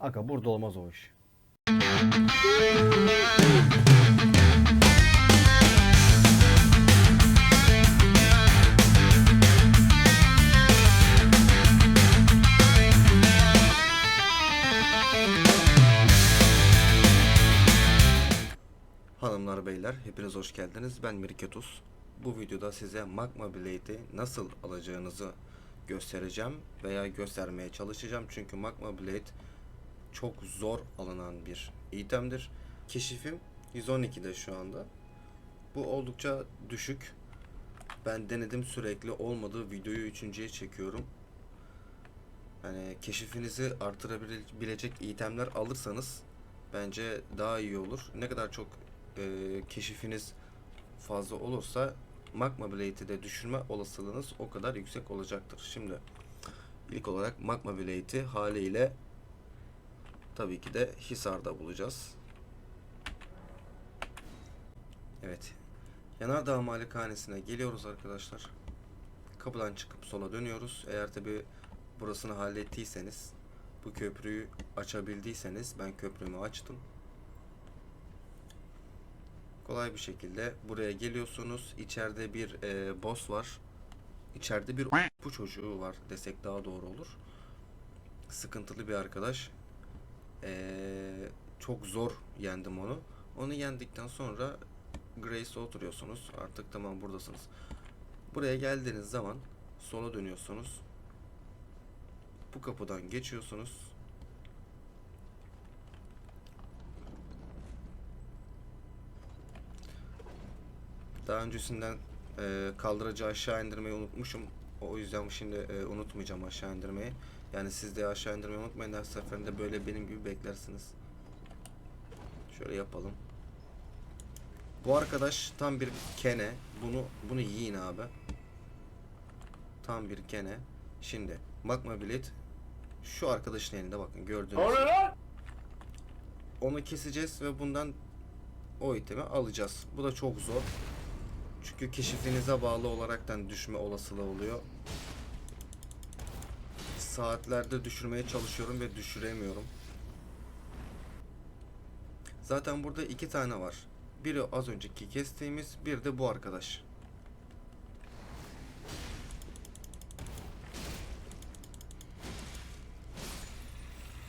Aga burada olmaz o iş. Hanımlar beyler hepiniz hoş geldiniz. Ben Mirketus. Bu videoda size Magma Blade'i nasıl alacağınızı göstereceğim veya göstermeye çalışacağım. Çünkü Magma Blade çok zor alınan bir itemdir. Keşifim 112'de şu anda. Bu oldukça düşük. Ben denedim sürekli olmadı. Videoyu üçüncüye çekiyorum. Yani keşifinizi artırabilecek itemler alırsanız bence daha iyi olur. Ne kadar çok e, keşifiniz fazla olursa Magma Blade'i de düşürme olasılığınız o kadar yüksek olacaktır. Şimdi ilk olarak Magma Blade'i haliyle tabii ki de Hisar'da bulacağız. Evet. Yanardağ Malikanesine geliyoruz arkadaşlar. Kapıdan çıkıp sola dönüyoruz. Eğer tabi burasını hallettiyseniz bu köprüyü açabildiyseniz ben köprümü açtım. Kolay bir şekilde buraya geliyorsunuz. İçeride bir e, boss var. İçeride bir bu çocuğu var desek daha doğru olur. Sıkıntılı bir arkadaş. E, çok zor yendim onu. Onu yendikten sonra Grace'e oturuyorsunuz. Artık tamam buradasınız. Buraya geldiğiniz zaman sola dönüyorsunuz. Bu kapıdan geçiyorsunuz. Daha öncesinden e, kaldırıcı aşağı indirmeyi unutmuşum. O yüzden şimdi e, unutmayacağım aşağı indirmeyi. Yani siz de aşağı indirmeyi unutmayın. Her seferinde böyle benim gibi beklersiniz. Şöyle yapalım. Bu arkadaş tam bir kene. Bunu bunu yiyin abi. Tam bir kene. Şimdi magma bilet şu arkadaşın elinde bakın gördüğünüz. gibi. Onu keseceğiz ve bundan o itemi alacağız. Bu da çok zor. Çünkü keşifinize bağlı olaraktan düşme olasılığı oluyor. Saatlerde düşürmeye çalışıyorum ve düşüremiyorum. Zaten burada iki tane var. Biri az önceki kestiğimiz, bir de bu arkadaş.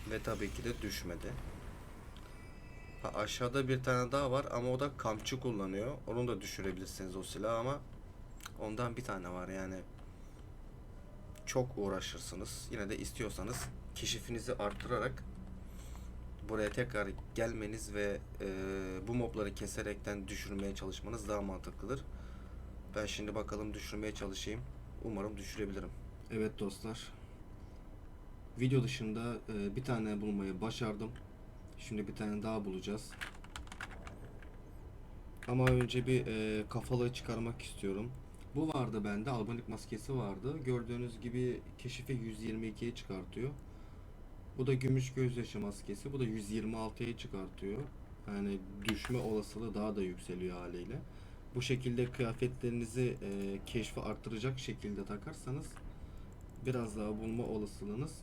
Ve tabii ki de düşmedi. Ha, aşağıda bir tane daha var ama o da kamçı kullanıyor. Onu da düşürebilirsiniz o silahı ama ondan bir tane var yani. Çok uğraşırsınız. Yine de istiyorsanız keşifinizi arttırarak buraya tekrar gelmeniz ve e, bu mobları keserekten düşürmeye çalışmanız daha mantıklıdır. Ben şimdi bakalım düşürmeye çalışayım. Umarım düşürebilirim. Evet dostlar. Video dışında e, bir tane bulmayı başardım. Şimdi bir tane daha bulacağız. Ama önce bir e, kafalığı çıkarmak istiyorum. Bu vardı bende. Albanik maskesi vardı. Gördüğünüz gibi keşife 122'ye çıkartıyor. Bu da gümüş gözyaşı maskesi. Bu da 126'ya çıkartıyor. Yani düşme olasılığı daha da yükseliyor haliyle. Bu şekilde kıyafetlerinizi e, keşfi arttıracak şekilde takarsanız biraz daha bulma olasılığınız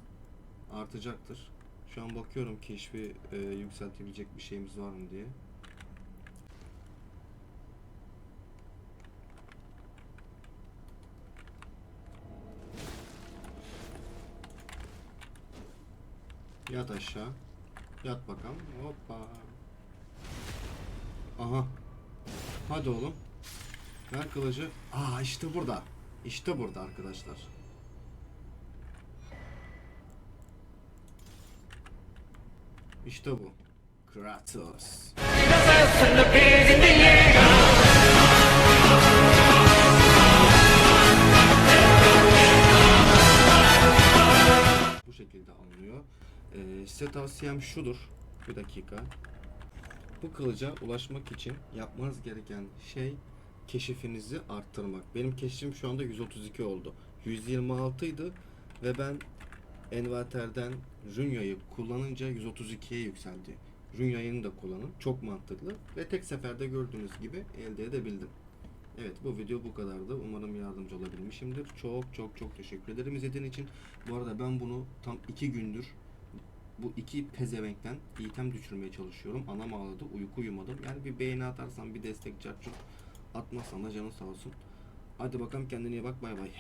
artacaktır. Şu an bakıyorum keşfi e, yükseltebilecek bir şeyimiz var mı diye. Yat aşağı. Yat bakalım. Hoppa. Aha. Hadi oğlum. Ver kılıcı. Aa işte burada. İşte burada arkadaşlar. İşte bu. Kratos. Bu şekilde alınıyor. Ee, size tavsiyem şudur. Bir dakika. Bu kılıca ulaşmak için yapmanız gereken şey keşifinizi arttırmak. Benim keşfim şu anda 132 oldu. 126 idi ve ben envanterden Runya'yı kullanınca 132'ye yükseldi. Runya'yı da kullanın. Çok mantıklı ve tek seferde gördüğünüz gibi elde edebildim. Evet bu video bu kadardı. Umarım yardımcı olabilmişimdir. Çok çok çok teşekkür ederim izlediğin için. Bu arada ben bunu tam iki gündür bu iki pezevenkten item düşürmeye çalışıyorum. Anam ağladı. Uyku uyumadım. Yani bir beğeni atarsan bir destek çarçur atmazsan da canın sağ olsun. Hadi bakalım kendine iyi bak. Bay bay.